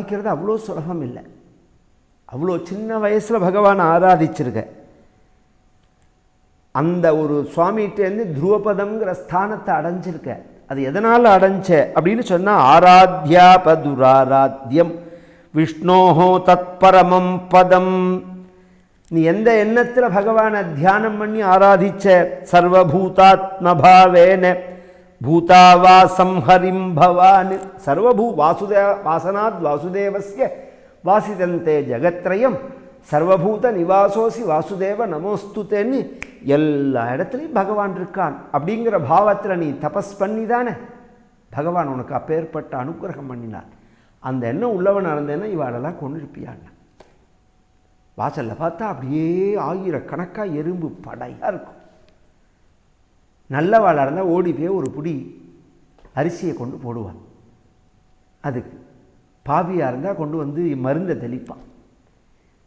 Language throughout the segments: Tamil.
ஆராதிக்கிறது அவ்வளோ சுலபம் இல்லை. அவ்வளோ சின்ன வயசில் பகவான் ஆராதிச்சிருக்க. அந்த ஒரு சுவாமிகிட்டேருந்து துருவபதம்ங்கிற ஸ்தானத்தை அடைஞ்சிருக்க. அது எதனால் அடைஞ்ச? அப்படின்னு சொன்னால் ஆராத்யா பதுராராத்யம் விஷ்ணோஹோ தத்பரமம் பதம். நீ எந்த எண்ணத்தில் பகவானை தியானம் பண்ணி ஆராதிச்ச? சர்வபூதாத்மபாவேன. பூதாவா சம்ஹரிம் பவான் சர்வபூ வாசுதே வாசனாத் வாசுதேவசிய வாசிதந்தே ஜெகத்ரயம் சர்வபூத நிவாசோசி வாசுதேவ நமோஸ்துதேன்னு எல்லா இடத்துலையும் பகவான் இருக்கான் அப்படிங்கிற பாவத்தில் நீ தபஸ் பண்ணி தானே பகவான் உனக்கு அப்பேற்பட்ட அனுகிரகம் பண்ணினான் அந்த எண்ணம் உள்ளவன் நடந்தேன்னா இவாளெல்லாம் கொண்டு இருப்பியான் வாசலில் பார்த்தா அப்படியே ஆயிரக்கணக்காக எறும்பு படையாக இருக்கும். நல்ல வாழாக இருந்தால் ஓடி போய் ஒரு புடி அரிசியை கொண்டு போடுவான். அதுக்கு பாவியாக இருந்தால் கொண்டு வந்து மருந்தை தெளிப்பான்.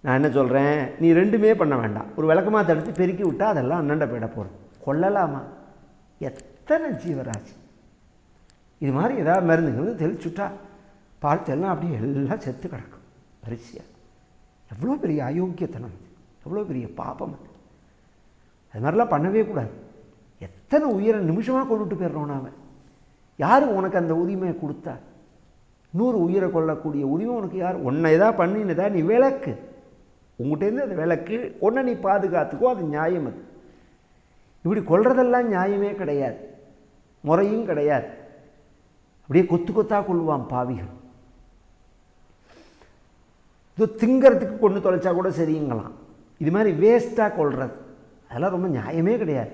நான் என்ன சொல்கிறேன் நீ ரெண்டுமே பண்ண வேண்டாம். ஒரு விளக்கமாக தடுத்து பெருக்கி விட்டால் அதெல்லாம் அண்ணண்ட போயிட போகிறது கொல்லலாமா? எத்தனை ஜீவராசி. இது மாதிரி ஏதாவது மருந்துங்கிறது தெளிச்சுட்டா பார்த்தெல்லாம் அப்படியே எல்லாம் செத்து கிடக்கும். அரிசியாக எவ்வளோ பெரிய அயோக்கியத்தனம் அது. எவ்வளோ பெரிய பாபம் அது. அது மாதிரிலாம் பண்ணவே கூடாது. எத்தனை உயிரை நிமிஷமாக கொண்டுட்டு போயிடுறோம் நாம் யார் உனக்கு அந்த உரிமையை கொடுத்தா? நூறு உயிரை கொள்ளக்கூடிய உரிமை உனக்கு யார்? உன்னை எதாவது பண்ணினதா நீ விளக்கு. உங்கள்கிட்டேருந்து அந்த விளக்கு ஒன்றை நீ பாதுகாத்துக்கோ அது நியாயம் அது. இப்படி கொள்றதெல்லாம் நியாயமே கிடையாது. முறையும் கிடையாது. அப்படியே கொத்து கொத்தாக கொள்வான் பாவிகள். இது திங்கிறதுக்கு கொண்டு தொலைச்சா கூட சரிங்களாம். இது மாதிரி வேஸ்ட்டாக கொள்வது அதெல்லாம் ரொம்ப நியாயமே கிடையாது.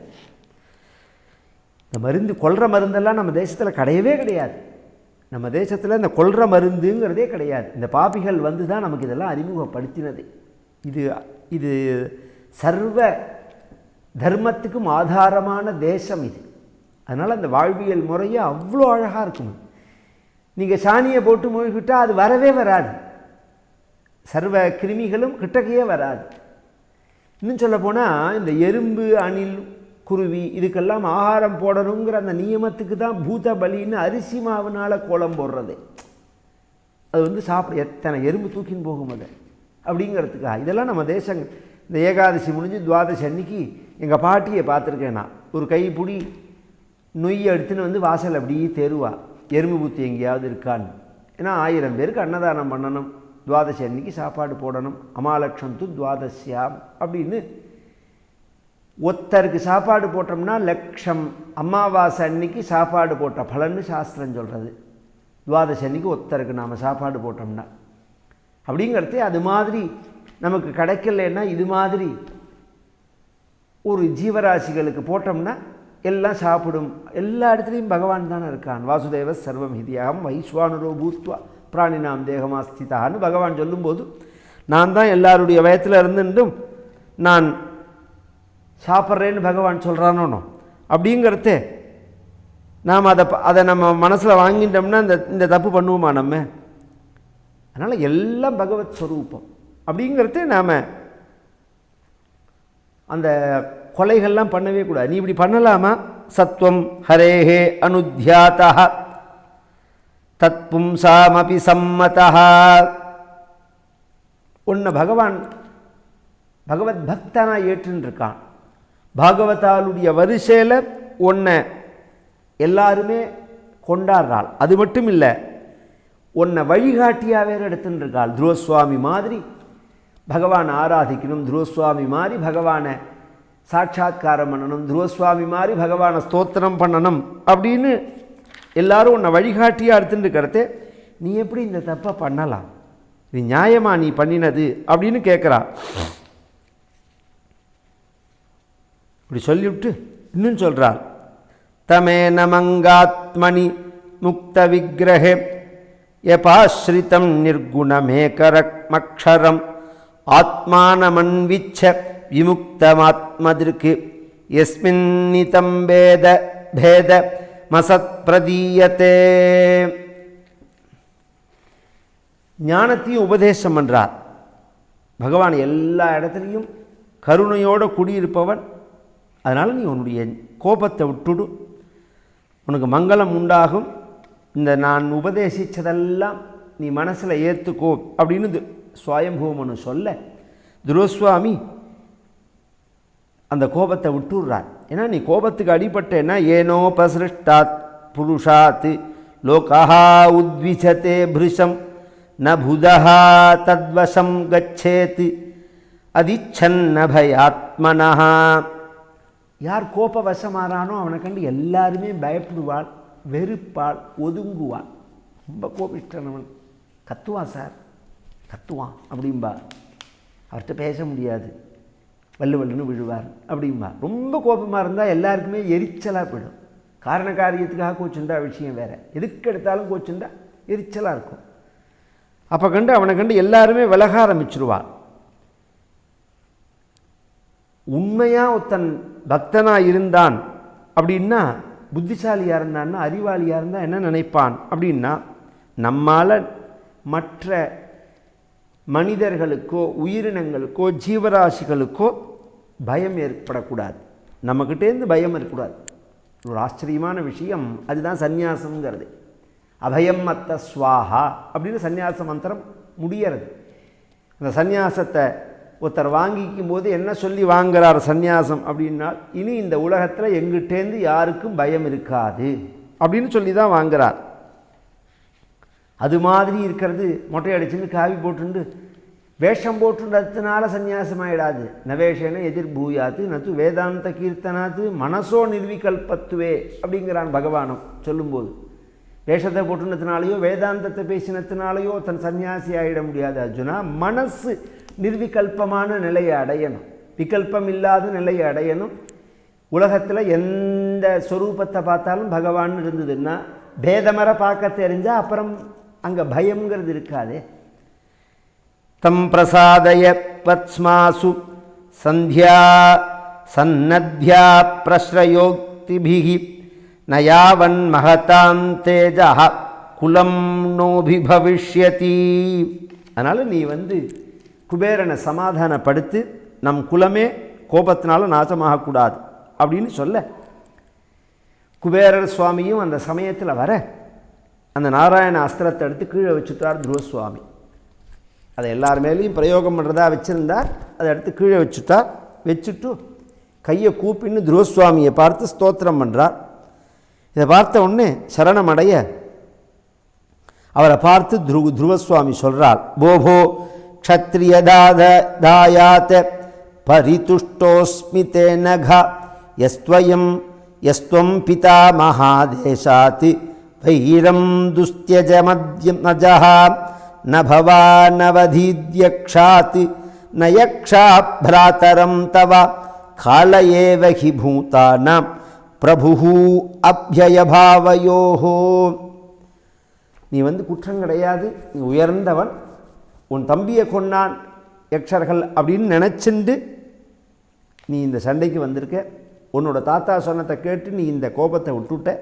இந்த மருந்து கொல்ற மருந்தெல்லாம் நம்ம தேசத்தில் கிடையவே கிடையாது. நம்ம தேசத்தில் இந்த கொல்ற மருந்துங்கிறதே கிடையாது. இந்த பாபிகள் வந்து தான் நமக்கு இதெல்லாம் அறிமுகப்படுத்தினது. இது இது சர்வ தர்மத்துக்கும் ஆதாரமான தேசம் இது. அதனால் அந்த வாழ்வியல் முறையே அவ்வளோ அழகாக இருக்கும். நீங்கள் சாணியை போட்டு மூழ்கிட்டால் அது வரவே வராது. சர்வ கிருமிகளும் கிட்டக்கையே வராது. இன்னும் சொல்ல போனால் இந்த எறும்பு அணில் குருவி இதுக்கெல்லாம் ஆகாரம் போடணுங்கிற அந்த நியமத்துக்கு தான் பூத பலின்னு அரிசி மாவுனால் கோலம் போடுறது. அது வந்து சாப்பிட எத்தனை எறும்பு தூக்கின்னு போகும் அதை. அப்படிங்கிறதுக்காக இதெல்லாம் நம்ம தேசங்க இந்த ஏகாதசி முடிஞ்சு துவாதசி அன்னைக்கு எங்கள் பாட்டியை பார்த்துருக்கேன் நான். ஒரு கைப்பிடி நொய்யை எடுத்துன்னு வந்து வாசல் அப்படியே தெருவா. எறும்பு புத்தி எங்கேயாவது இருக்கான்னு. ஏன்னா ஆயிரம் பேருக்கு அன்னதானம் பண்ணணும். துவாதசி அன்னைக்கு சாப்பாடு போடணும். அமாலக்ஷம் து துவாதசியாம் அப்படின்னு ஒத்தருக்கு சாப்பாடு போட்டோம்னா லட்சம் அமாவாசை அன்னைக்கு சாப்பாடு போட்ட பலன்னு சாஸ்திரம் சொல்கிறது துவாதசி அன்னைக்கு ஒத்தருக்கு நாம் சாப்பாடு போட்டோம்னா. அப்படிங்கிறது அது மாதிரி நமக்கு கிடைக்கலன்னா இது மாதிரி ஒரு ஜீவராசிகளுக்கு போட்டோம்னா எல்லாம் சாப்பிடும். எல்லா இடத்துலையும் பகவான் தானே இருக்கான். வாசுதேவ சர்வம் ஹிதியாகம் வைஸ்வானுரோ பூத்வா. பிராணினாம் தேகமாஸ்திதான்னு பகவான் சொல்லும்போது நான் தான் எல்லாருடைய வயத்தில் இருந்துட்டும் நான் சாப்பிட்றேன்னு பகவான் சொல்கிறானோ அப்படிங்கிறது நாம் அதை ப- அதை நம்ம மனசில் வாங்கிட்டோம்னா இந்த இந்த தப்பு பண்ணுவோமா நம்ம? அதனால் எல்லாம் பகவத் ஸ்வரூபம் அப்படிங்கிறதே நாம் அந்த கொலைகள்லாம் பண்ணவே கூடாது. நீ இப்படி பண்ணலாமா? சத்வம் ஹரேஹே அனுத்தியாதா தத் பும்சாமபி சம்மதா உன்னை பகவான் பகவத் பக்தனா ஏற்றுன்னு பாகவதாலுடைய பாகவதாளுடைய வரிசையில் உன்னை எல்லாருமே கொண்டாடுறாள். அது மட்டும் இல்லை உன்னை வழிகாட்டியாக வேறு எடுத்துன்னு இருக்காள் துருவசுவாமி மாதிரி பகவான் ஆராதிக்கணும் துருவசுவாமி மாதிரி பகவானை சாட்சாத்காரம் பண்ணணும் துருவசுவாமி மாதிரி பகவானை ஸ்தோத்திரம் பண்ணணும் அப்படின்னு எல்லாரும் உன்னை வழிகாட்டியாக எடுத்துட்டுருக்கிறதே நீ எப்படி இந்த தப்பை பண்ணலாம்? இது நியாயமாக நீ பண்ணினது அப்படின்னு கேட்குறா இப்படி சொல்லிவிட்டு இன்னும் சொல்கிறார் தமே நமங்காத்மனி முக்த விக்கிரகே யபாஸ்ரிதம் நிர்குணமேகரமக்ஷரம் ஆத்மானமன்விச்ச விமுக்தமாத்மதிருக்கு எஸ்மின்னிதம் பேத பேத மசத் பிரதீயத்தே ஞானத்தையும் உபதேசம் பண்ணுறார் பகவான் எல்லா இடத்துலையும் கருணையோடு குடியிருப்பவன் அதனால் நீ உன்னுடைய கோபத்தை விட்டுடு. உனக்கு மங்களம் உண்டாகும். இந்த நான் உபதேசித்ததெல்லாம் நீ மனசில் ஏற்றுக்கோ அப்படின்னு து- சுவயம்பூமனு சொல்ல. துருவசுவாமி அந்த கோபத்தை விட்டுடுறார். ஏன்னா நீ கோபத்துக்கு அடிபட்டேன்னா ஏனோ பசிருஷ்டாத் புருஷாத் லோகா உத்விஜதே பிருஷம் ந புதா தத்வசம் கச்சேத் அதிச்சன்னபயாத்மனா யார் கோப்ப வசமாறானோ அவனை கண்டு எல்லாருமே பயப்படுவாள் வெறுப்பாள் ஒதுங்குவாள். ரொம்ப கோபிஷ்டனவன். கத்துவான் சார். கத்துவான் அப்படிம்பா. அவர்கிட்ட பேச முடியாது. வல்லு வல்லுன்னு விழுவார் அப்படிம்பா. ரொம்ப கோபமாக இருந்தால் எல்லாருக்குமே எரிச்சலாக போயிடும். காரண காரியத்துக்காக கோச்சுண்டா விஷயம் வேறு. எதுக்கு எடுத்தாலும் கோச்சுண்டா எரிச்சலாக இருக்கும். அப்போ கண்டு அவனை கண்டு எல்லாருமே விலக ஆரம்பிச்சிருவாள். உண்மையாக ஒருத்தன் பக்தனாக இருந்தான் அப்படின்னா புத்திசாலியாக இருந்தான்னா அறிவாளியாக இருந்தால் என்ன நினைப்பான் அப்படின்னா நம்மால் மற்ற மனிதர்களுக்கோ உயிரினங்களுக்கோ ஜீவராசிகளுக்கோ பயம் ஏற்படக்கூடாது. நம்மக்கிட்டேருந்து பயம் இருக்கக்கூடாது. ஒரு ஆச்சரியமான விஷயம். அதுதான் சந்நியாசம்ங்கிறது. அபயம் மத்த ஸ்வாஹா அப்படின்னு சந்நியாச மந்திரம் முடியறது. அந்த சந்நியாசத்தை ஒருத்தர் வாங்கிக்கும் போது என்ன சொல்லி வாங்குறார் சந்நியாசம் அப்படின்னா இனி இந்த உலகத்தில் எங்கிட்டேருந்து யாருக்கும் பயம் இருக்காது அப்படின்னு சொல்லி தான் வாங்குறார். அது மாதிரி இருக்கிறது மொட்டை அடிச்சுன்னு காவி போட்டுண்டு வேஷம் போட்டுன்றதுனால சந்நியாசம் ஆயிடாது நவேஷன எதிர் பூயாது நத்து வேதாந்த கீர்த்தனாத்து மனசோ நிர்விகல்பத்துவே அப்படிங்கிறான் பகவானும் சொல்லும்போது. வேஷத்தை போட்டுனதுனாலையோ வேதாந்தத்தை பேசினதுனாலையோ தன் சன்னியாசி ஆகிட முடியாது அர்ஜுனா. மனசு நிர்விகல்பமான நிலையை அடையணும். விகல்பம் இல்லாத நிலையை அடையணும். உலகத்தில் எந்த ஸ்வரூபத்தை பார்த்தாலும் பகவான் இருந்ததுன்னா பேதமர பார்க்க தெரிஞ்சால் அப்புறம் அங்கே பயம்ங்கிறது இருக்காதே. தம் பிரசாதய பத்மாசு சந்தியா சன்னத்யா பிரஸ்ரயோக்திபிகி நயாவன் மகதாம் தேஜா குலம் நோபி பவிஷ்யதி. அதனால் நீ வந்து குபேரனை சமாதானப்படுத்து நம் குலமே கோபத்தினால நாசமாகக்கூடாது அப்படின்னு சொல்ல குபேரர் சுவாமியும் அந்த சமயத்தில் வர அந்த நாராயண அஸ்திரத்தை எடுத்து கீழே வச்சுட்டார் துருவசுவாமி. அதை எல்லார் மேலேயும் பிரயோகம் பண்ணுறதா வச்சுருந்தார் அதை எடுத்து கீழே வச்சுட்டார் வச்சுட்டு கையை கூப்பின்னு துருவசுவாமியை பார்த்து ஸ்தோத்திரம் பண்ணுறார் இதை பார்த்த உடனே சரணம் அடைய அவரை பார்த்து துரு துருவசுவாமி சொல்கிறார் போபோ க்ஷத்ரியதாத தாயாத் பரிதுஷ்டோஸ்மி தே நகா யஸ்வயம் யஸ்வம் பிதா மகாதேசாத் வைரம் துஸ்தியஜமத்யம் நஜா ந பவானவதீத்யக்ஷாத் ந யக்ஷா பிராத்தரம் தவ கால ஏவ ஹி பூதானாம் பிரபு அபியயபாவயோஹோ நீ வந்து குற்றம் கிடையாது நீ உயர்ந்தவன் உன் தம்பியை கொன்னான் யக்ஷர்கள் அப்படின்னு நினச்சிண்டு நீ இந்த சண்டைக்கு வந்திருக்க. உன்னோட தாத்தா சொன்னதை கேட்டு நீ இந்த கோபத்தை விட்டுட்ட.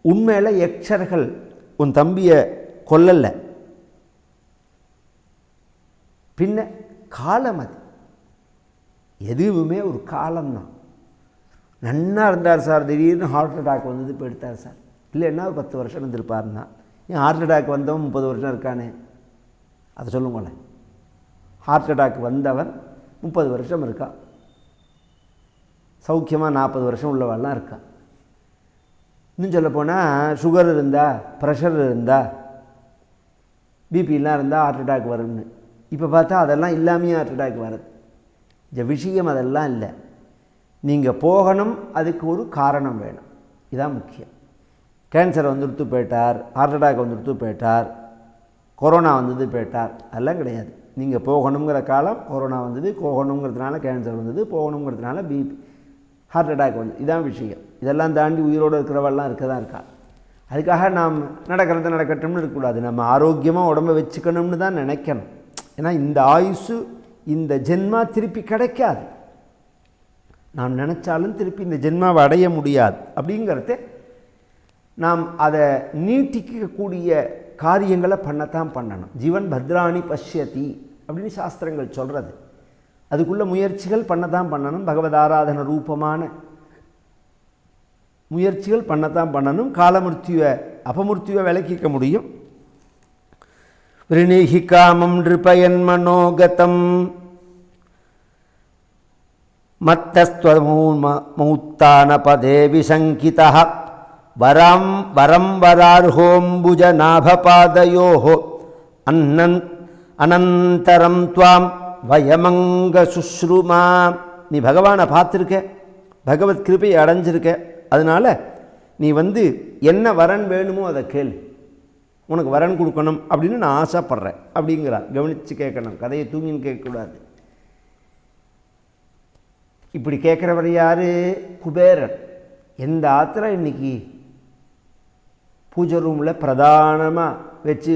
உண்மையில் யக்ஷர்கள் உன் தம்பியை கொல்லலை. பின்ன காலம் அது. எதுவுமே ஒரு காலம்தான். நன்னா இருந்தார் சார் திடீர்னு ஹார்ட் அட்டாக் வந்தது இப்போ எடுத்தார் சார். இல்லைன்னா ஒரு பத்து வருஷம் இருந்திருப்பாருன்னா. ஏன் ஹார்ட் அட்டாக் வந்தவன் முப்பது வருஷம் இருக்கானே. அதை சொல்லுங்களேன். ஹார்ட் அட்டாக் வந்தவன் முப்பது வருஷம் இருக்கான் சௌக்கியமாக நாற்பது வருஷம் உள்ளவெல்லாம் இருக்கான் இன்னும் சொல்லப்போனால் சுகர் இருந்தா ப்ரெஷர் இருந்தா பிபிலாம் இருந்தால் ஹார்ட் அட்டாக் வரும்னு. இப்போ பார்த்தா அதெல்லாம் இல்லாமையே ஹார்ட் அட்டாக் வருது இந்த விஷயம் அதெல்லாம் இல்லை. நீங்கள் போகணும் அதுக்கு ஒரு காரணம் வேணும். இதான் முக்கியம். கேன்சர் வந்துடுத்து போயிட்டார் ஹார்ட் அட்டாக் வந்துடுத்து போயிட்டார். கொரோனா வந்தது போயிட்டார் அதெல்லாம் கிடையாது. நீங்கள் போகணுங்கிற காலம் கொரோனா வந்தது போகணுங்கிறதுனால கேன்சர் வந்தது போகணுங்கிறதுனால பிபி ஹார்ட் அட்டாக் வந்து இதான் விஷயம். இதெல்லாம் தாண்டி உயிரோடு இருக்கிறவெல்லாம் இருக்க தான் இருக்கா? அதுக்காக நாம் நடக்கிறது நடக்கட்டும்னு இருக்கக்கூடாது. நம்ம ஆரோக்கியமாக உடம்பை வச்சுக்கணும்னு தான் நினைக்கணும். ஏன்னா இந்த ஆயுசு இந்த ஜென்மா திருப்பி கிடைக்காது. நாம் நினச்சாலும் திருப்பி இந்த ஜென்மாவை அடைய முடியாது. அப்படிங்கிறத நாம் அதை நீட்டிக்கக்கூடிய காரியங்களை பண்ணத்தான் பண்ணணும். ஜீவன் பத்ராணி பஷ்யதி அப்படின்னு சாஸ்திரங்கள் சொல்கிறது அதுக்குள்ள முயற்சிகள் பண்ணத்தான் பண்ணணும். பகவத் ஆராதன ரூபமான முயற்சிகள் பண்ணத்தான் பண்ணணும். காலமிருத்தியை அபமிருத்தியை விளக்கிக்க முடியும். விருணிகி காமம் நிருபயன் மனோகதம். மத்தஸ்வமூத்தான பதே விசங்கிதா வரம் வரம் வரார்ஹோம்புஜ நாபபாதயோ அன்னன் அனந்தரம் துவாம் வயமங்க சுஷ்ருமா நீ பகவானை பார்த்துருக்க பகவத் கிருபையை அடைஞ்சிருக்க அதனால் நீ வந்து என்ன வரன் வேணுமோ அதை கேளு. உனக்கு வரன் கொடுக்கணும் அப்படின்னு நான் ஆசைப்பட்றேன் அப்படிங்கிறார். கவனித்து கேட்கணும் கதையை தூங்கின்னு கேட்கக்கூடாது. இப்படி கேட்குறவர் யார்? குபேரன். எந்த ஆத்திரம் இன்னைக்கு? பூஜை ரூமில் பிரதானமாக வச்சு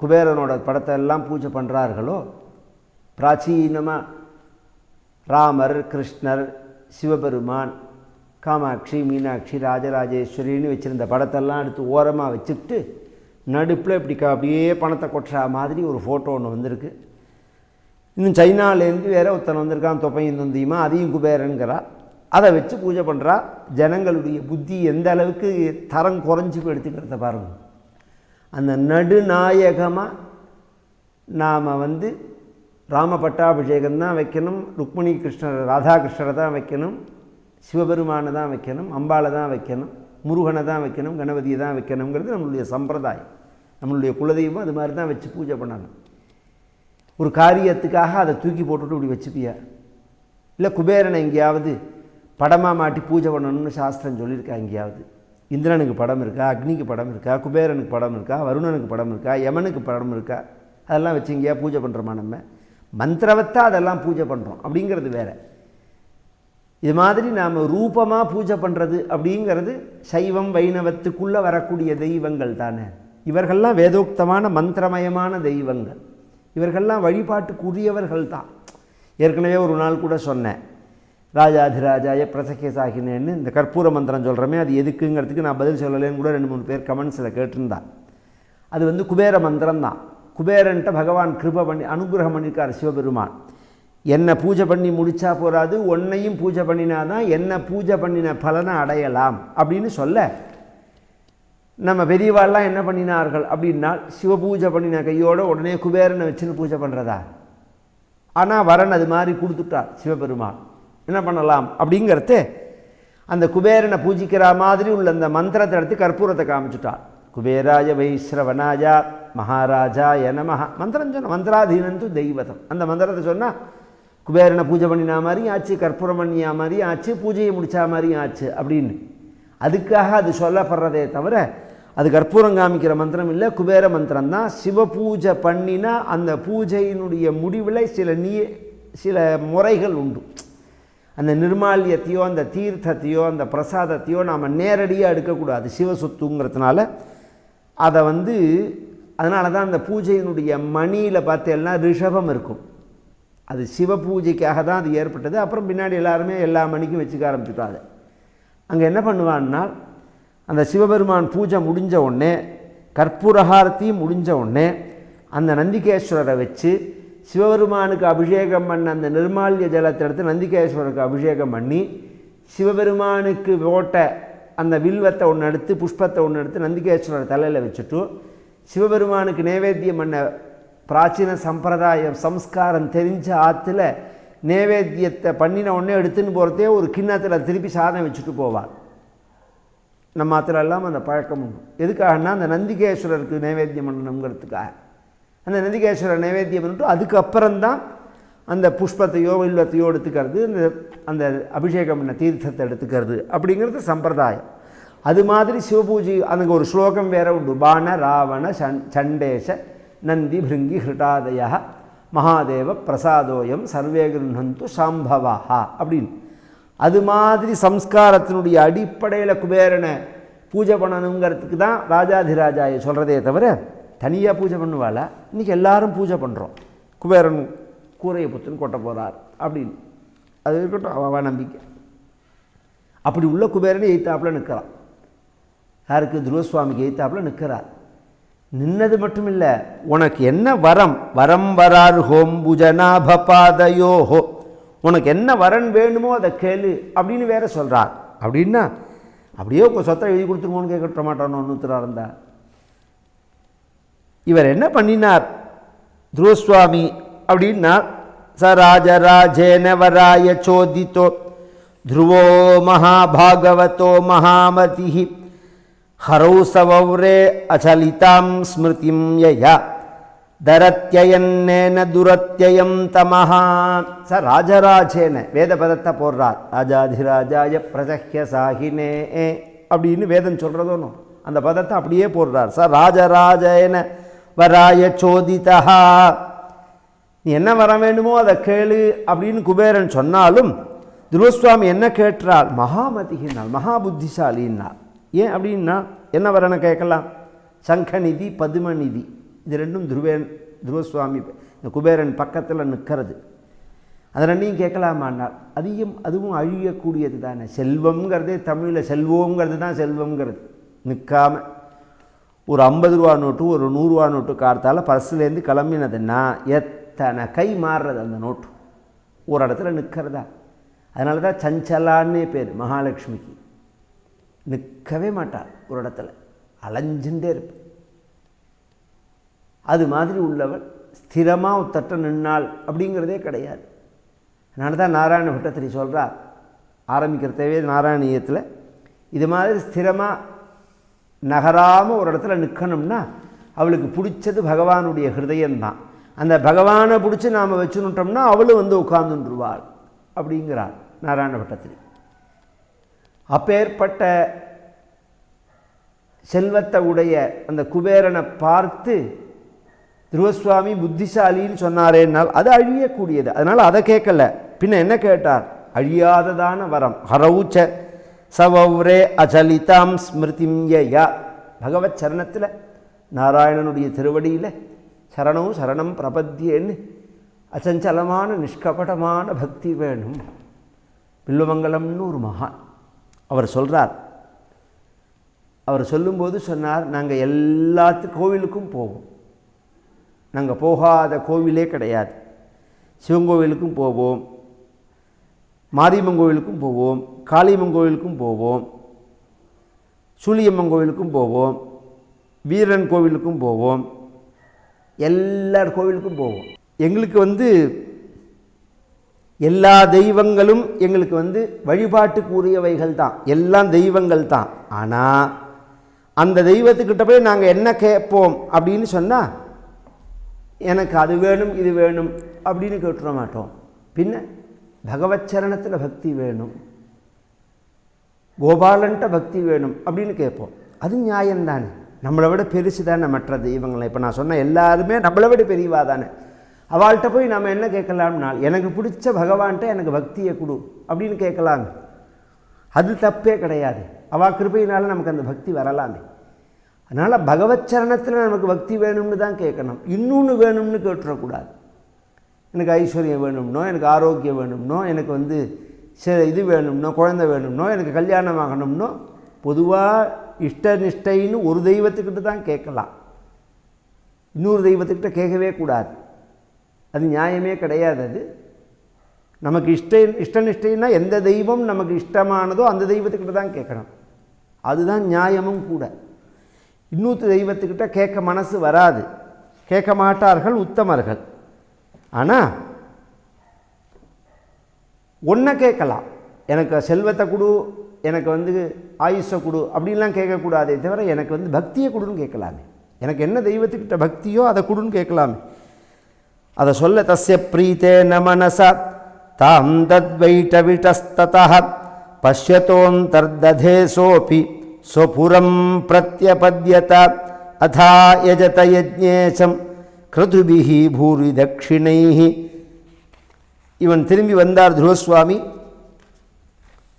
குபேரனோட படத்தை எல்லாம் பூஜை பண்ணுறார்களோ பிராச்சீனமாக ராமர் கிருஷ்ணர் சிவபெருமான் காமாட்சி மீனாட்சி ராஜராஜேஸ்வரின்னு வச்சுருந்த படத்தெல்லாம் எடுத்து ஓரமாக வச்சுக்கிட்டு நடுப்பில் இப்படி அப்படியே பணத்தை கொட்டுற மாதிரி ஒரு ஃபோட்டோ ஒன்று வந்திருக்கு. இன்னும் சைனாலேருந்து வேறு ஒருத்தன் வந்திருக்கான் தொப்பையும் தொந்தியுமா? அதையும் குபேரனுங்கிறா அதை வச்சு பூஜை பண்ணுறா ஜனங்களுடைய புத்தி எந்த அளவுக்கு தரம் குறைஞ்சி எடுத்துக்கிறத பாருங்க. அந்த நடுநாயகமாக நாம் வந்து ராம பட்டாபிஷேகம் தான் வைக்கணும் ருக்மிணி கிருஷ்ணர் ராதாகிருஷ்ணரை தான் வைக்கணும் சிவபெருமானை தான் வைக்கணும் அம்பாளை தான் வைக்கணும் முருகனை தான் வைக்கணும் கணபதியை தான் வைக்கணுங்கிறது நம்மளுடைய சம்பிரதாயம். நம்மளுடைய குலதெய்வம் அது மாதிரி தான் வச்சு பூஜை பண்ணணும். ஒரு காரியத்துக்காக அதை தூக்கி போட்டுட்டு இப்படி வச்சுப்பியா? இல்லை குபேரனை எங்கேயாவது படமாக மாட்டி பூஜை பண்ணணும்னு சாஸ்திரம் சொல்லியிருக்கா எங்கேயாவது? இந்திரனுக்கு படம் இருக்கா? அக்னிக்கு படம் இருக்கா? குபேரனுக்கு படம் இருக்கா? வருணனுக்கு படம் இருக்கா? யமனுக்கு படம் இருக்கா? அதெல்லாம் வச்சு எங்கேயா பூஜை பண்ணுறோமா நம்ம? மந்திரவத்தா அதெல்லாம் பூஜை பண்ணுறோம் அப்படிங்கிறது வேற. இது மாதிரி நாம் ரூபமாக பூஜை பண்ணுறது அப்படிங்கிறது சைவம் வைணவத்துக்குள்ளே வரக்கூடிய தெய்வங்கள் தானே. இவர்கள்லாம் வேதோக்தமான மந்திரமயமான தெய்வங்கள். இவர்கள்லாம் வழிபாட்டுக்குரியவர்கள் தான். ஏற்கனவே ஒரு நாள் கூட சொன்னேன். ராஜாதிராஜாய பிரசகே சாகினேன்னு இந்த கற்பூர மந்திரம் சொல்கிறோமே அது எதுக்குங்கிறதுக்கு நான் பதில் சொல்லலைன்னு கூட ரெண்டு மூணு பேர் கமெண்ட்ஸில் கேட்டிருந்தா. அது வந்து குபேர மந்திரம் தான். குபேரன்ட்ட பகவான் கிருப பண்ணி அனுகிரகம் பண்ணியிருக்கார் சிவபெருமான். என்னை பூஜை பண்ணி முடித்தா போகாது உன்னையும் பூஜை பண்ணினாதான் என்னை பூஜை பண்ணின பலனை அடையலாம் அப்படின்னு சொல்ல நம்ம பெரியவாள்லாம் என்ன பண்ணினார்கள் அப்படின்னா சிவ பூஜை பண்ணின கையோடு உடனே குபேரனை வச்சுன்னு பூஜை பண்ணுறதா ஆனால் வரன் அது மாதிரி கொடுத்துட்டார் சிவபெருமான். என்ன பண்ணலாம் அப்படிங்கிறத அந்த குபேரனை பூஜிக்கிற மாதிரி உள்ள அந்த மந்திரத்தை எடுத்து கற்பூரத்தை காமிச்சுட்டார் குபேராய வைஸ்ரவனாயா மகாராஜா எனமஹா மந்திரம் சொன்ன மந்திராதீனந்து தெய்வதம். அந்த மந்திரத்தை சொன்னால் குபேரனை பூஜை பண்ணினா மாதிரி ஆச்சு கற்பூரம் பண்ணியா மாதிரி ஆச்சு பூஜையை முடிச்சா மாதிரி ஆச்சு அப்படின்னு. அதுக்காக அது சொல்லப்படுறதே தவிர அது கற்பூரம் காமிக்கிற மந்திரம் இல்லை குபேர மந்திரம் தான். சிவ பூஜை பண்ணினா அந்த பூஜையினுடைய முடிவில் சில நீ சில முறைகள் உண்டு. அந்த நிர்மால்யத்தையோ அந்த தீர்த்தத்தையோ அந்த பிரசாதத்தையோ நாம் நேரடியாக எடுக்கக்கூடாது. சிவசொத்துங்கிறதுனால. அதை வந்து அதனால தான் அந்த பூஜையினுடைய மணியில் பார்த்தேன்னா ரிஷபம் இருக்கும். அது சிவ பூஜைக்காக தான் அது ஏற்பட்டது. அப்புறம் பின்னாடி எல்லாருமே எல்லா மணிக்கும் வச்சுக்க ஆரம்பிச்சுட்டாங்க. அங்கே என்ன பண்ணுவான்னா அந்த சிவபெருமான் பூஜை முடிஞ்ச உடனே கற்பூரஹாரத்தையும் முடிஞ்ச உடனே அந்த நந்திகேஸ்வரரை வச்சு சிவபெருமானுக்கு அபிஷேகம் பண்ண அந்த நிர்மால்ய ஜலத்தை எடுத்து நந்திகேஸ்வரருக்கு அபிஷேகம் பண்ணி சிவபெருமானுக்கு ஓட்ட அந்த வில்வத்தை ஒன்று எடுத்து புஷ்பத்தை ஒன்று எடுத்து நந்திகேஸ்வரர் தலையில் வச்சுட்டு சிவபெருமானுக்கு நைவேத்தியம் பண்ண பிராச்சீன சம்பிரதாயம் சம்ஸ்காரம் தெரிஞ்ச ஆற்றுல நைவேத்தியத்தை பண்ணின உடனே எடுத்துன்னு போகிறதே ஒரு கிண்ணத்தில் திருப்பி சாதம் வச்சுட்டு போவார். நம்ம ஆற்றுல எல்லாம் அந்த பழக்கம் உண்டு. எதுக்காகன்னா அந்த நந்திகேஸ்வரருக்கு நைவேத்தியம் பண்ணணுங்கிறதுக்காக. அந்த நந்திகேஸ்வரர் நைவேத்தியம் பண்ணிட்டு அதுக்கப்புறம்தான் அந்த புஷ்பத்தையோ வில்வத்தையோ எடுத்துக்கிறது அந்த அந்த அபிஷேகம் பண்ண தீர்த்தத்தை எடுத்துக்கிறது அப்படிங்கிறது சம்பிரதாயம். அது மாதிரி சிவபூஜை அங்கே ஒரு ஸ்லோகம் வேற உண்டு. பான ராவண சண் சண்டேஷ நந்தி பிருங்கி ஹிருட்டாதய மகாதேவ பிரசாதோயம் சர்வே கிருணந்து சாம்பவாஹா அப்படின்னு. அது மாதிரி சம்ஸ்காரத்தினுடைய அடிப்படையில் குபேரனை பூஜை பண்ணணுங்கிறதுக்கு தான் ராஜாதிராஜாயை சொல்கிறதே தவிர தனியாக பூஜை பண்ணுவாளா? இன்றைக்கி எல்லாரும் பூஜை பண்ணுறோம் குபேரன் கூரையை புத்துன்னு கொட்ட போகிறார் அப்படின்னு. அது இருக்கட்டும் அவ அவ நம்பிக்கை. அப்படி உள்ள குபேரனை எய்த்தாப்பில் நிற்கிறான் யாருக்கு? துருவசுவாமிக்கு எய்த்தாப்பில் நிற்கிறார் நின்னது மட்டும் இல்லை உனக்கு என்ன வரம்? வரம் வரார் ஹோம் புஜனாபபாதையோ ஹோ. உனக்கு என்ன வரன் வேணுமோ அதை கேளு அப்படின்னு வேற சொல்கிறார் அப்படின்னா அப்படியே உங்கள் சொத்தை எழுதி கொடுத்துருமோன்னு கேட்க மாட்டானோ? நூற்றுரா இருந்தால் இவர் என்ன பண்ணினார் துருவஸ்வாமி அப்படின்னா ச ராஜராஜேன வராய சோதித்தோ ध्रुवो महाभागवतो महामतिः हरौ सवौरे अचलितां स्मृतिं यया தரத்யயன்னேன துரத்யயம் தமஹா ச ராஜராஜேன வேத பதத்தை போடுறார் ராஜாதிராஜாய பிரஜஹ்ய சாகினே அப்படின்னு வேதம் சொல்கிறதோனோ அந்த பதத்தை அப்படியே போடுறார் ச ராஜராஜேன வராய சோதிதா. நீ என்ன வர வேண்டுமோ அதை கேளு அப்படின்னு குபேரன் சொன்னாலும் துருவஸ்வாமி என்ன கேட்டால் மகாமதிகினால் மகா புத்திசாலின்னார் ஏன் அப்படின்னா என்ன வரன கேட்கலாம். சங்கநிதி பதுமநிதி. இது ரெண்டும் துருவேன் துருவஸ்வாமி இந்த குபேரன் பக்கத்தில் நிற்கிறது. அதை ரெண்டையும் கேட்கலாமான்னால் அதிகம் அதுவும் அழியக்கூடியது தானே செல்வம்ங்கிறதே தமிழில் செல்வோங்கிறது தான் செல்வம்ங்கிறது. நிற்காமல் ஒரு ஐம்பது ரூபா நோட்டு ஒரு நூறுரூவா நோட்டு கார்த்தால் பர்ஸ்லேருந்து கிளம்பினதுன்னா எத்தனை கை மாறுறது அந்த நோட்டு? ஒரு இடத்துல நிற்கிறதா? அதனால தான் சஞ்சலான்னே பேர் மகாலட்சுமிக்கு. நிற்கவே மாட்டார் ஒரு இடத்துல. அலைஞ்சுட்டே இருப்பார். அது மாதிரி உள்ளவள் ஸ்திரமாக ஒத்தட்ட நின்னாள் அப்படிங்கிறதே கிடையாது. அதனால தான் நாராயண பட்டத்திரி சொல்கிறார் ஆரம்பிக்கிறதவே நாராயணியத்தில் இது மாதிரி ஸ்திரமாக நகராமல் ஒரு இடத்துல நிற்கணும்னா அவளுக்கு பிடிச்சது பகவானுடைய ஹிருதயம்தான். அந்த பகவானை பிடிச்சி நாம் வச்சுனுட்டோம்னா அவளும் வந்து உட்கார்ந்துருவாள் அப்படிங்கிறாள் நாராயண பட்டத்தில். அப்பேற்பட்ட செல்வத்தை உடைய அந்த குபேரனை பார்த்து துருவஸ்வாமி புத்திசாலின்னு சொன்னாரேனால் அது அழியக்கூடியது. அதனால் அதை கேட்கல. பின்ன என்ன கேட்டார்? அழியாததான வரம் ஹரவுச்ச சவௌரே அச்சலிதாம் ஸ்மிருதிம் யா பகவத் சரணத்தில் நாராயணனுடைய திருவடியில் சரணம் சரணம் பிரபத்தியேன்னு அச்சஞ்சலமான நிஷ்கபடமான பக்தி வேணும். பில்வமங்கலம்னு ஒரு மகான். அவர் சொல்கிறார் அவர் சொல்லும்போது சொன்னார் நாங்கள் எல்லாத்து கோவிலுக்கும் போவோம். நாங்கள் போகாத கோவிலே கிடையாது. சிவன் கோவிலுக்கும் போவோம். மாரியம்மன் கோவிலுக்கும் போவோம் காளியம்மன் கோவிலுக்கும் போவோம் சூழியம்மன் கோவிலுக்கும் போவோம் வீரன் கோவிலுக்கும் போவோம் எல்லார் கோவிலுக்கும் போவோம். எங்களுக்கு வந்து எல்லா தெய்வங்களும் எங்களுக்கு வந்து வழிபாட்டுக்கு உரியவைகள் தான். எல்லாம் தெய்வங்கள் தான். ஆனால் அந்த தெய்வத்துக்கிட்ட போய் நாங்கள் என்ன கேட்போம் அப்படின்னு சொன்னால் எனக்கு அது வேணும் இது வேணும் அப்படின்னு கேட்டுற மாட்டோம். பின்ன பகவத் சரணத்தில் பக்தி வேணும். கோபாலன்ட்ட பக்தி வேணும் அப்படின்னு கேட்போம். அது நியாயம்தானே? நம்மளை விட பெருசு தானே மற்ற தெய்வங்களை இப்போ நான் சொன்ன எல்லாருமே நம்மளை விட பெரியவா தானே அவள்கிட்ட போய் நம்ம என்ன கேட்கலாம்னால் எனக்கு பிடிச்ச பகவான்கிட்ட எனக்கு பக்தியை கொடு அப்படின்னு கேட்கலாமே. அது தப்பே கிடையாது. அவள் கிருபையினால நமக்கு அந்த பக்தி வரலாமே. அதனால் பகவத் சரணத்தில் நமக்கு பக்தி வேணும்னு தான் கேட்கணும். இன்னொன்று வேணும்னு கேட்டுறக்கூடாது. எனக்கு ஐஸ்வர்யம் வேணும்னோ எனக்கு ஆரோக்கியம் வேணும்னோ எனக்கு வந்து ச இது வேணும்னோ குழந்தை வேணும்னோ எனக்கு கல்யாணம் ஆகணும்னோ பொதுவாக இஷ்ட நிஷ்டைன்னு ஒரு தெய்வத்துக்கிட்ட தான் கேட்கலாம். இன்னொரு தெய்வத்துக்கிட்ட கேட்கவே கூடாது. அது நியாயமே கிடையாது அது. நமக்கு இஷ்ட இஷ்டநிஷ்டைன்னா எந்த தெய்வம் நமக்கு இஷ்டமானதோ அந்த தெய்வத்துக்கிட்ட தான் கேட்கணும். அதுதான் நியாயமும் கூட. இன்னொரு தெய்வத்துக்கிட்ட கேட்க மனசு வராது. கேட்க மாட்டார்கள் உத்தமர்கள். ஆனால் ஒன்றை கேட்கலாம். எனக்கு செல்வத்தை கொடு எனக்கு வந்து ஆயுஷை கொடு அப்படின்லாம் கேட்கக்கூடாதே தவிர எனக்கு வந்து பக்தியை கொடுன்னு கேட்கலாமே. எனக்கு என்ன தெய்வத்துக்கிட்ட பக்தியோ அதை கொடுன்னு கேட்கலாமே. அதை சொல்ல தஸ்ய பிரீத்தே ந மனசா தாம் தத்வைட்டவிட்டஸ்தத பசியத்தோந்தர்ததேசோபி ஸ்வபுரம் பிரத்யபத்யத அதா யஜத யஜ்ஞேசம் கிருதுபிஹி பூரி தட்சிணைஹி இவன் திரும்பி வந்தார் துருவசுவாமி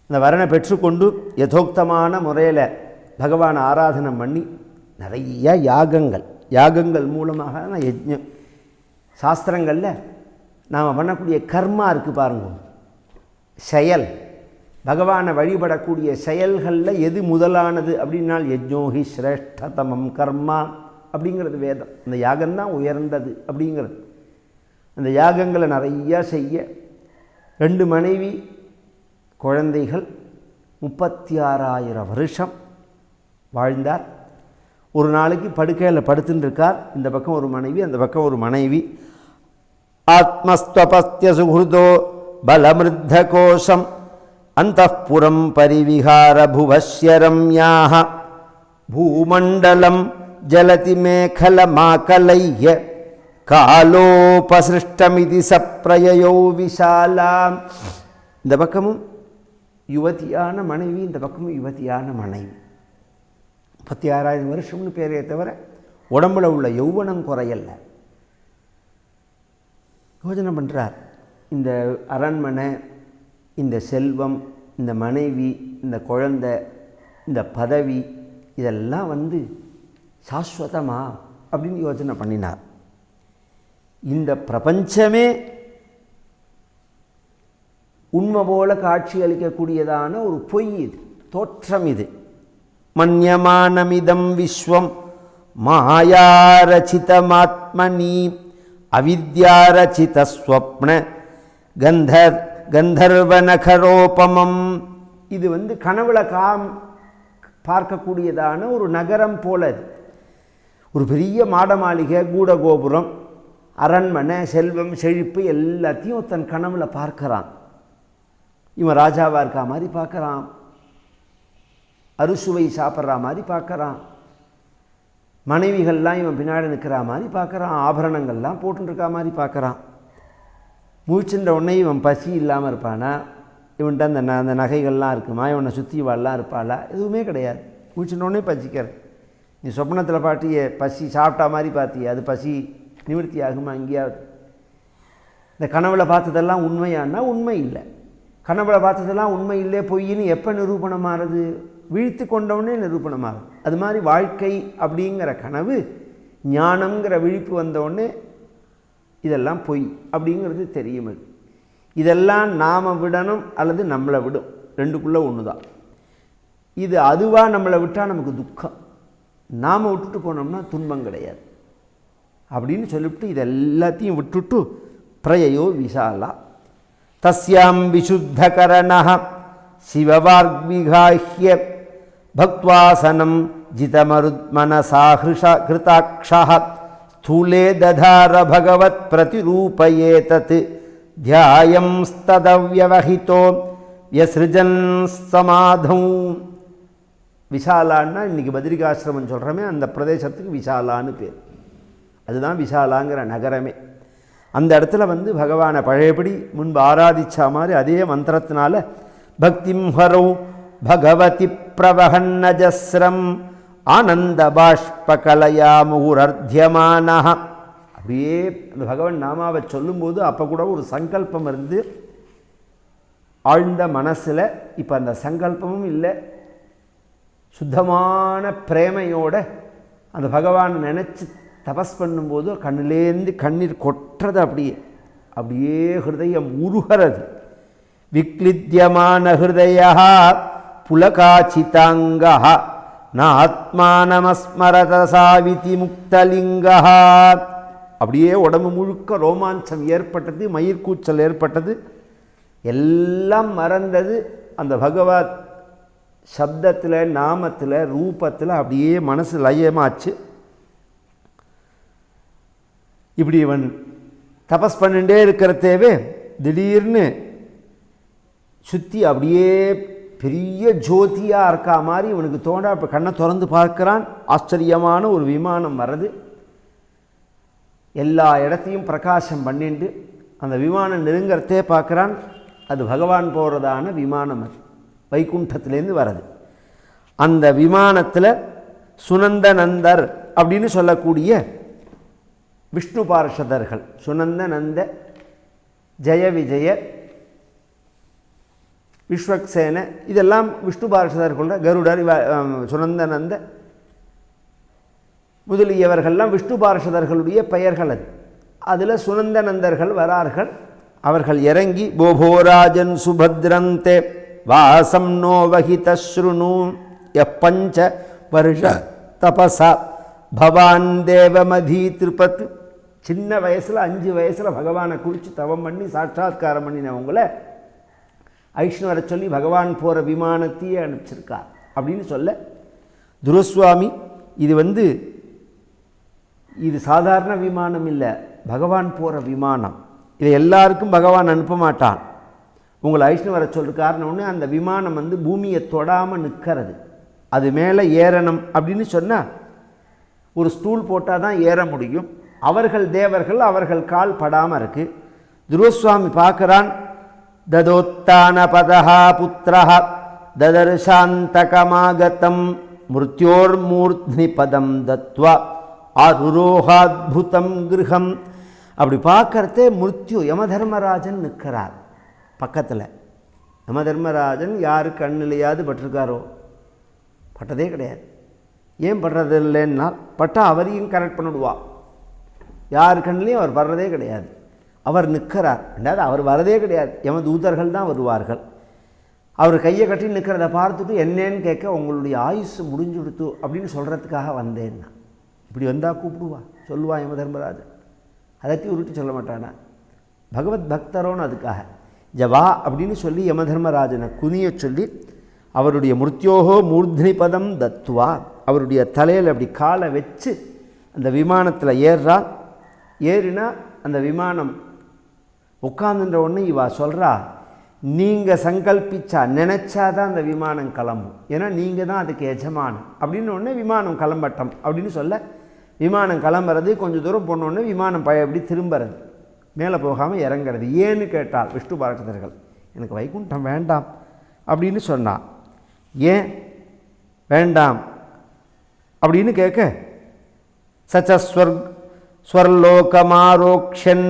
இந்த வரனை பெற்றுக்கொண்டு யதோக்தமான முறையில் பகவான் ஆராதனம் பண்ணி நிறைய யாகங்கள். யாகங்கள் மூலமாக நான் யஜ்ஞம். சாஸ்திரங்களில் நாம் பண்ணக்கூடிய கர்மா இருக்குது பாருங்க. செயல். பகவானை வழிபடக்கூடிய செயல்களில் எது முதலானது அப்படின்னால் யஜ்ஞோஹி சிரேஷ்டதமம் கர்மா. அப்படிங்கிறது வேதம். அந்த யாகம்தான் உயர்ந்தது அப்படிங்கிறது. அந்த யாகங்களை நிறையா செய்ய ரெண்டு மனைவி குழந்தைகள் முப்பத்தி ஆறாயிரம் வருஷம் வாழ்ந்தார். ஒரு நாளைக்கு படுக்கையில் படுத்துன்னு இருக்கார் இந்த பக்கம் ஒரு மனைவி அந்த பக்கம் ஒரு மனைவி. ஆத்மஸ்தபஸ்திய சுஹృதோ பலமிருத்த கோஷம் அந்தப்புறம் பரிவிகார புவஸ்ய ரம்யாக பூமண்டலம் ஜலதி மேகலமாகலைய காலோபசிருஷ்டமிதி சப்ரயோ விஷாலாம் இந்த பக்கமும் யுவதியான மனைவி இந்த பக்கமும் யுவதியான மனைவி. முப்பத்தி ஆறாயிரம் வருஷம்னு பேரே தவிர உடம்புல உள்ள யௌவனம் குறையல்ல. யோஜனை பண்ணுறார் இந்த அரண்மனை இந்த செல்வம் இந்த மனைவி இந்த குழந்தை இந்த பதவி இதெல்லாம் வந்து சாஸ்வதமா அப்படின்னு யோசனை பண்ணினார். இந்த பிரபஞ்சமே உண்மை போல காட்சி அளிக்கக்கூடியதான ஒரு பொய் இது தோற்றம் இது. மன்யமானமிதம் விஸ்வம் மாயாரச்சிதமாத்மனி அவித்யாரச்சிதஸ்வப்ன கந்தர் கந்தர்வநகரோபமம் இது வந்து கனவுல காம் பார்க்கக்கூடியதான ஒரு நகரம் போல அது ஒரு பெரிய மாட மாளிகை கூட கோபுரம் அரண்மனை செல்வம் செழிப்பு எல்லாத்தையும் தன் கனவுல பார்க்குறான். இவன் ராஜாவாக இருக்கா மாதிரி பார்க்குறான். அறுசுவை சாப்பிட்ற மாதிரி பார்க்குறான். மனைவிகள்லாம் இவன் பின்னாடி நிற்கிற மாதிரி பார்க்குறான். ஆபரணங்கள்லாம் போட்டுருக்கா மாதிரி பார்க்குறான். முழிச்சுன்ற உடனே இவன் பசி இல்லாமல் இருப்பானா? இவன்கிட்ட அந்த ந அந்த நகைகள்லாம் இருக்குமா? இவனை சுற்றி வாழலாம் இருப்பாளா? எதுவுமே கிடையாது. முழிச்சுன்ற உடனே பசிக்கிற நீ சொப்னத்தில் பாட்டிய பசி சாப்பிட்டா மாதிரி பார்த்தியே அது பசி நிவர்த்தி ஆகுமா எங்கேயாவது? இந்த கனவுல பார்த்ததெல்லாம் உண்மையானா உண்மை இல்லை. கனவுல பார்த்ததெல்லாம் உண்மை இல்லை பொய்ன்னு எப்போ நிரூபணமாகிறது வீழ்த்து கொண்டவுடனே நிரூபணமாகும் அது மாதிரி வாழ்க்கை அப்படிங்கிற கனவு ஞானம்ங்கிற விழிப்பு வந்தவுடனே இதெல்லாம் பொய் அப்படிங்கிறது தெரியும் அது. இதெல்லாம் நாம் விடணும் அல்லது நம்மளை விடும். ரெண்டுக்குள்ளே ஒன்று தான் இது அதுவாக நம்மளை விட்டால் நமக்கு துக்கம். நாம் விட்டுட்டு போனோம்னா துன்பம் கிடையாது. அப்படின்னு சொல்லிவிட்டு இது எல்லாத்தையும் விட்டுட்டு பிரயோ விசாலா. தஸ்யாம் விசுத்தகரண சிவவார்விகாஹ்ய பக்வாசனம் ஜிதமருத்மனசா ஹிருஷ கிருதாட்சா ஸ்தூலே ததார பகவத் பிரதிரூபயேதத் தியாயம் ஸ்ததவ்யவஹிதோ விசாலான்னா இன்றைக்கி பத்ரிகாசிரமம் சொல்கிறோமே அந்த பிரதேசத்துக்கு விஷாலான்னு பேர். அதுதான் விஷாலாங்கிற நகரமே. அந்த இடத்துல வந்து பகவானை பழையபடி முன்பு ஆராதிச்சா மாதிரி அதே மந்திரத்தினால பக்திம் ஹரௌ பகவதி பிரவகன்னஜஸ்ரம் ஆனந்த பாஷ்ப கலையா முகுரர்த்தியமான அப்படியே அந்த பகவன் நாமாவை சொல்லும்போது அப்போ கூட ஒரு சங்கல்பம் இருந்து ஆழ்ந்த மனசில் இப்போ அந்த சங்கல்பமும் இல்லை. சுத்தமான பிரேமையோட அந்த பகவான் நினச்சி தபஸ் பண்ணும்போது கண்ணிலேருந்து கண்ணீர் கொட்டுறது அப்படியே அப்படியே ஹிருதயம் உருகிறது. விக்லித்தியமான ஹிருதயா புலகாச்சிதாங்கா நாத்மானமஸ்மரத சாவிதி முக்தலிங்கா. அப்படியே உடம்பு முழுக்க ரோமாஞ்சம் ஏற்பட்டது மயிர்கூச்சல் ஏற்பட்டது. எல்லாம் மறந்தது அந்த பகவத் சப்தத்தில் நாமத்தில் ரூபத்தில் அப்படியே மனசு லயமாச்சு. இப்படி இவன் தபஸ் பண்ணிட்டே இருக்கிறதேவே திடீர்னு சுற்றி அப்படியே பெரிய ஜோதியாக இருக்கா மாதிரி இவனுக்கு தோண்டா இப்போ கண்ணை திறந்து பார்க்குறான். ஆச்சரியமான ஒரு விமானம் வர்றது. எல்லா இடத்தையும் பிரகாசம் பண்ணிண்டு அந்த விமானம் நெருங்கிறதே பார்க்குறான். அது பகவான் போகிறதான விமானம் அது. வைகுண்டத்துலேருந்து வர்றது அந்த விமானத்தில் சுனந்த நந்தர் அப்படின்னு சொல்லக்கூடிய விஷ்ணு பார்ஷதர்கள் சுனந்த நந்த ஜெய விஜய விஸ்வக்சேன இதெல்லாம் விஷ்ணு பார்ஷதர்களோட கருடர் சுனந்த நந்த முதலியவர்கள்லாம் விஷ்ணு பார்ஷதர்களுடைய பெயர்கள் அது. அதில் சுனந்த நந்தர்கள் வரார்கள். அவர்கள் இறங்கி போபோராஜன் சுபத்ரந்தே வாசம் நோ வகிதஸ்ருணு எப்பஞ்ச வருஷ தபசா. பவான் தேவமதி திருப்பத் சின்ன வயசில் அஞ்சு வயசில் பகவானை குறித்து தவம் பண்ணி சாட்சாத்காரம் பண்ணினவங்களை ஐஷ்ணு வர சொல்லி பகவான் போகிற விமானத்தையே அனுப்பிச்சிருக்கார் அப்படின்னு சொல்ல துருஸ்வாமி இது வந்து இது சாதாரண விமானம் இல்லை பகவான் போகிற விமானம். இதை எல்லாருக்கும் பகவான் அனுப்ப மாட்டான். உங்களை ஐஷ்ணு வர சொல்கிற காரணம் ஒன்று அந்த விமானம் வந்து பூமியை தொடாமல் நிற்கிறது அது மேலே ஏறணும் அப்படின்னு சொன்னால் ஒரு ஸ்டூல் போட்டால் தான் ஏற முடியும். அவர்கள் தேவர்கள் அவர்கள் கால் படாமல் இருக்குது துருவசுவாமி பார்க்குறான் ததோத்தான பதா புத்திரா ததர்ஷாந்தகமாகதம் மிருத்யோர்மூர்த்னி பதம் தத்வா அருரோகாத்புதம் கிரகம் அப்படி பார்க்கறதே மிருத்யு யமதர்மராஜன் நிற்கிறார். பக்கத்தில். யமதர்மராஜன் யார் கண்ணிலையாவது பட்டிருக்காரோ? பட்டதே கிடையாது. ஏன் படுறது இல்லைன்னா பட்டா அவரையும் கரெக்ட் பண்ணிவிடுவா யார் கண்ணிலையும் அவர் வர்றதே கிடையாது. அவர் நிற்கிறார். ரெண்டாவது அவர் வரதே கிடையாது. எம தூதர்கள் தான் வருவார்கள். அவர் கையை கட்டி நிற்கிறத பார்த்துட்டு என்னன்னு கேட்க உங்களுடைய ஆயுசு முடிஞ்சுடுத்து அப்படின்னு சொல்கிறதுக்காக வந்தேன் நான். இப்படி வந்தால் கூப்பிடுவா. சொல்லுவா யம தர்மராஜன் அதட்டி உருட்டி சொல்ல மாட்டானா? பகவத் பக்தரோன்னு அதுக்காக. ஜவா அப்படின்னு சொல்லி யமதர்மராஜனை குனிய சொல்லி அவருடைய மிருத்யோகோ மூர்த்னி பதம் தத்துவா அவருடைய தலையில் அப்படி காலை வச்சு அந்த விமானத்தில் ஏறுறா. ஏறினா அந்த விமானம் உட்காந்துன்ற உடனே இவா சொல்கிறா நீங்கள் சங்கல்பிச்சா நினச்சா தான் அந்த விமானம் கிளம்பும். ஏன்னா நீங்கள் தான் அதுக்கு எஜமானம் அப்படின்னு உடனே விமானம் கிளம்பட்டம் அப்படின்னு சொல்ல விமானம் கிளம்புறது கொஞ்சம் தூரம் போனோடனே விமானம் பழைய எப்படி திரும்புறது. மேலே போகாமல் இறங்கிறது. ஏன்னு கேட்டால் விஷ்ணு பாரதர்கள் எனக்கு வைகுண்டம் வேண்டாம் அப்படின்னு சொன்னான் ஏன் வேண்டாம்? அப்படின்னு கேட்க சச்சஸ்வர் ஸ்வர்லோகமாரோக்ஷன்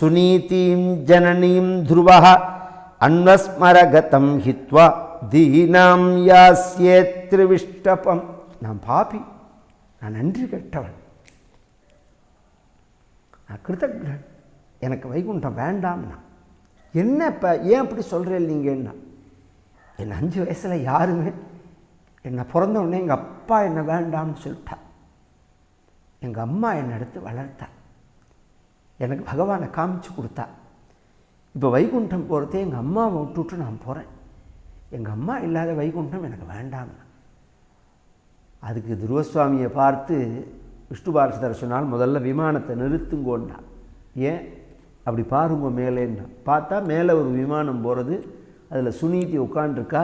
சுனீதீம் ஜனனீம் துருவா அன்வஸ்மரகதம் ஹித்வா தீனாம் யாஸ்யே திருவிஷ்டபம். நான் பாபி நான் நன்றி கெட்டவன். நான் கிருத்தக்ஞன். எனக்கு வைகுண்டம் வேண்டாம்னா. என்ன இப்போ ஏன் அப்படி சொல்கிறேன் நீங்கன்னா? என் அஞ்சு வயசில் யாருமே என்னை பிறந்த உடனே எங்கள் அப்பா என்னை வேண்டாம்னு சொல்லிட்டா எங்கள் அம்மா என்னை எடுத்து வளர்த்தா எனக்கு பகவானை காமிச்சு கொடுத்தா இப்போ வைகுண்டம் போகிறதே எங்கள் அம்மாவை விட்டுவிட்டு நான் போகிறேன் எங்கள் அம்மா இல்லாத வைகுண்டம் எனக்கு வேண்டாம்னா. அதுக்கு துருவசுவாமியை பார்த்து விஷ்ணு பாரசதர் சொன்னால் முதல்ல விமானத்தை நிறுத்துங்கோண்டா ஏன்? அப்படி பாருங்க மேலேன்னா பார்த்தா மேலே ஒரு விமானம் போகிறது அதில் சுனீதி உட்காண்டிருக்கா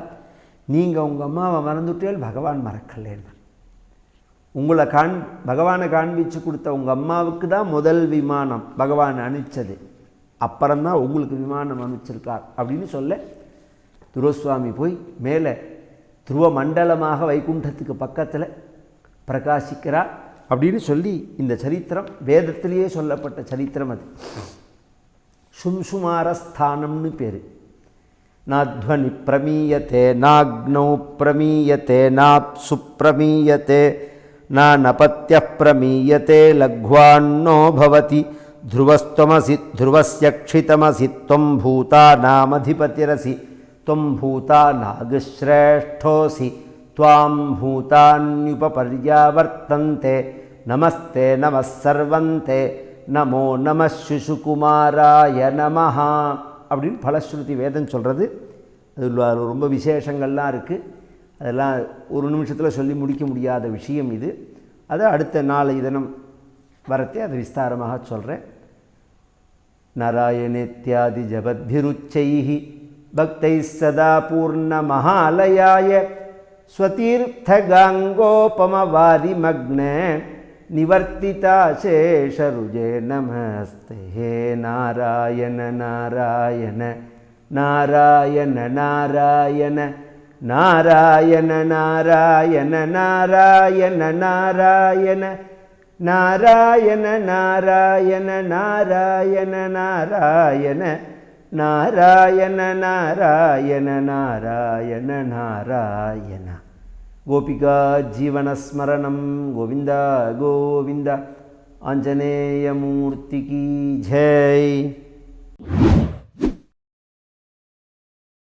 நீங்கள் உங்கள் அம்மாவை மறந்துட்டேல் பகவான் மறக்கலேன்னா உங்களை காண் பகவானை காண்பிச்சு கொடுத்த உங்கள் அம்மாவுக்கு தான் முதல் விமானம் பகவான் அனுப்பிச்சது. அப்புறம்தான் உங்களுக்கு விமானம் அனுப்பிச்சிருக்கார் அப்படின்னு சொல்ல துருவசுவாமி போய் மேலே துருவ மண்டலமாக வைகுண்டத்துக்கு பக்கத்தில் பிரகாசிக்கிறார் அப்படின்னு சொல்லி இந்த சரித்திரம் வேதத்திலேயே சொல்லப்பட்ட சரித்திரம் அது. శుంశుమార స్థానంని పేరు. నా ధ్వని ప్రమీయతే నాగ్నౌ ప్రమీయతే నాప్సు ప్రమీయతే నా నపత్య ప్రమీయతే లఘ్వాన్నో భవతి ధ్రువస్తమసి ధ్రువస్య క్షితమసి త్వం భూతా నామధిపతిరసి త్వం భూతా నాగశ్రేష్ఠోసి త్వాం భూతాన్యుపపర్యావర్తంతే నమస్తే నమస్సర్వంతే நமோ நம சிசுகுமாராய நமஹா அப்படின்னு பலஸ்ருதி வேதம் சொல்கிறது அதில் ரொம்ப விசேஷங்கள்லாம் இருக்குது அதெல்லாம் ஒரு நிமிஷத்தில் சொல்லி முடிக்க முடியாத விஷயம் இது. அதை அடுத்த நாளை தினம் வரத்தே அதை விஸ்தாரமாக சொல்கிறேன் நாராயணேத்தியாதி ஜபத்பிருச்சை பக்தை சதா பூர்ண மகாலயாய ஸ்வதீர்த்தகாங்கோபமவாரிமக்ன நிவர்த்திதா சேஷருஜே நமஸ்தே ஹே நாராயண நாராயண நாராயண நாராயண நாராயண நாராயண நாராயண நாராயண நாராயண நாராயண நாராயண நாராயண நாராயண நாராயண நாராயண நாராயண గోపికా జీవనస్మరణం. గోవింద గోవింద. ఆంజనేయమూర్తికి జై.